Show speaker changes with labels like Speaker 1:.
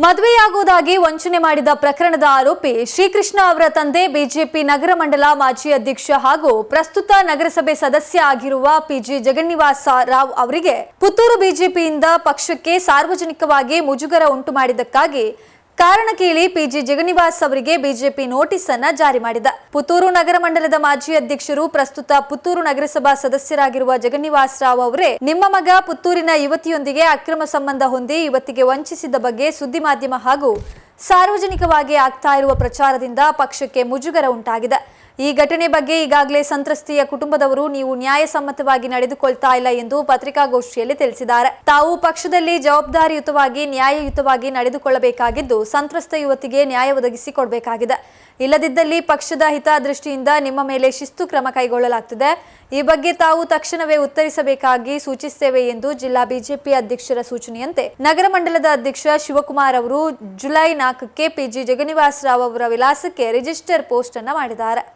Speaker 1: ಮದುವೆಯಾಗುವುದಾಗಿ ವಂಚನೆ ಮಾಡಿದ ಪ್ರಕರಣದ ಆರೋಪಿ ಶ್ರೀಕೃಷ್ಣ ಅವರ ತಂದೆ ಬಿಜೆಪಿ ನಗರ ಮಂಡಲ ಮಾಜಿ ಅಧ್ಯಕ್ಷ ಹಾಗೂ ಪ್ರಸ್ತುತ ನಗರಸಭೆ ಸದಸ್ಯ ಆಗಿರುವ ಪಿಜಿ ಜಗನ್ನಿವಾಸ ರಾವ್ ಅವರಿಗೆ ಪುತ್ತೂರು ಬಿಜೆಪಿಯಿಂದ ಪಕ್ಷಕ್ಕೆ ಸಾರ್ವಜನಿಕವಾಗಿ ಮುಜುಗರ ಉಂಟು ಮಾಡಿದ್ದಕ್ಕಾಗಿ ಕಾರಣ ಕೇಳಿ ಪಿಜಿ ಜಗನ್ನಿವಾಸ್ ಅವರಿಗೆ ಬಿಜೆಪಿ ನೋಟಿಸ್ ಅನ್ನ ಜಾರಿ ಮಾಡಿದ. ಪುತ್ತೂರು ನಗರ ಮಂಡಲದ ಮಾಜಿ ಅಧ್ಯಕ್ಷರು, ಪ್ರಸ್ತುತ ಪುತ್ತೂರು ನಗರಸಭಾ ಸದಸ್ಯರಾಗಿರುವ ಜಗನ್ನಿವಾಸ್ ರಾವ್ ಅವರೇ, ನಿಮ್ಮ ಮಗ ಪುತ್ತೂರಿನ ಯುವತಿಯೊಂದಿಗೆ ಅಕ್ರಮ ಸಂಬಂಧ ಹೊಂದಿ ಯುವತಿಗೆ ವಂಚಿಸಿದ ಬಗ್ಗೆ ಸುದ್ದಿ ಮಾಧ್ಯಮ ಹಾಗೂ ಸಾರ್ವಜನಿಕವಾಗಿ ಆಗ್ತಾ ಇರುವ ಪ್ರಚಾರದಿಂದ ಪಕ್ಷಕ್ಕೆ ಮುಜುಗರ ಉಂಟಾಗಿದೆ. ಈ ಘಟನೆ ಬಗ್ಗೆ ಈಗಾಗಲೇ ಸಂತ್ರಸ್ತೆಯ ಕುಟುಂಬದವರು ನೀವು ನ್ಯಾಯಸಮ್ಮತವಾಗಿ ನಡೆದುಕೊಳ್ತಾ ಇಲ್ಲ ಎಂದು ಪತ್ರಿಕಾಗೋಷ್ಠಿಯಲ್ಲಿ ತಿಳಿಸಿದ್ದಾರೆ. ತಾವು ಪಕ್ಷದಲ್ಲಿ ಜವಾಬ್ದಾರಿಯುತವಾಗಿ, ನ್ಯಾಯಯುತವಾಗಿ ನಡೆದುಕೊಳ್ಳಬೇಕಾಗಿದ್ದು, ಸಂತ್ರಸ್ತ ಯುವತಿಗೆ ನ್ಯಾಯ ಒದಗಿಸಿಕೊಡಬೇಕಾಗಿದೆ. ಇಲ್ಲದಿದ್ದಲ್ಲಿ ಪಕ್ಷದ ಹಿತದೃಷ್ಟಿಯಿಂದ ನಿಮ್ಮ ಮೇಲೆ ಶಿಸ್ತು ಕ್ರಮ ಕೈಗೊಳ್ಳಲಾಗುತ್ತಿದೆ ಈ ಬಗ್ಗೆ ತಾವು ತಕ್ಷಣವೇ ಉತ್ತರಿಸಬೇಕಾಗಿ ಸೂಚಿಸುತ್ತೇವೆ ಎಂದು ಜಿಲ್ಲಾ ಬಿಜೆಪಿ ಅಧ್ಯಕ್ಷರ ಸೂಚನೆಯಂತೆ ನಗರ ಮಂಡಲದ ಅಧ್ಯಕ್ಷ ಶಿವಕುಮಾರ್ ಅವರು ಜುಲೈ ನಾಲ್ಕಕ್ಕೆ ಪಿಜಿ ಜಗನಿವಾಸ್ ರಾವ್ ಅವರ ವಿಳಾಸಕ್ಕೆ ರಿಜಿಸ್ಟರ್ ಪೋಸ್ಟ್ ಅನ್ನು ಮಾಡಿದ್ದಾರೆ.